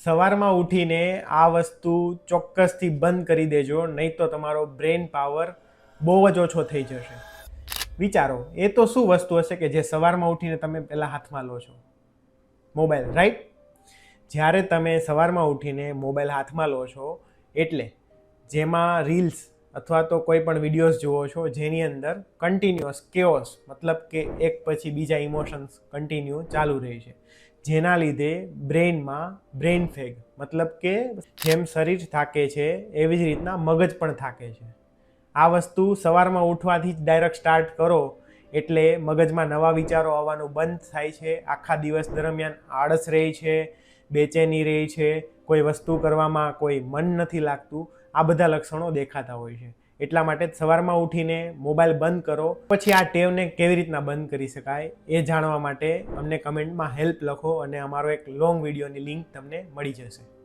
સવારમાં ઉઠીને આ વસ્તુ ચોક્કસથી બંધ કરી દેજો, નહીં તો તમારો બ્રેન પાવર બહુ જ ઓછો થઈ જશે. વિચારો, એ તો શું વસ્તુ હશે કે જે સવારમાં ઉઠીને તમે પહેલાં હાથમાં લો છો? મોબાઈલ રાઈટ જ્યારે તમે સવારમાં ઉઠીને મોબાઈલ હાથમાં લો છો, એટલે જેમાં રીલ્સ અથવા તો કોઈ પણ વિડીયોઝ જુઓ છો જેની અંદર કન્ટિન્યુઅસ કેઓસ મતલબ કે એક પછી બીજા ઇમોશન્સ કન્ટિન્યુ ચાલુ રહે છે. જેના લીધે બ્રેઇનમાં બ્રેઇન ફેગ, મતલબ કે જેમ શરીર થાકે છે, એવી જ રીતના મગજ પણ થાકે છે. આ વસ્તુ સવારમાં ઉઠવાથી જ ડાયરેક્ટ સ્ટાર્ટ કરો, એટલે મગજમાં નવા વિચારો આવવાનું બંધ થાય છે. આખા દિવસ દરમિયાન આળસ રહે છે બેચેની રહે છે, કોઈ વસ્તુ કરવામાં કોઈ મન નથી લાગતું, આ બધા લક્ષણો દેખાતા હોય છે. એટલા માટે સવારમાં ઉઠીને મોબાઈલ બંધ કરો, પછી આ ટેવને કેવી રીતના બંધ કરી શકાય એ જાણવા માટે અમને કમેન્ટમાં હેલ્પ લખો અને અમારો એક લોંગ વિડીયોની લિંક તમને મળી જશે.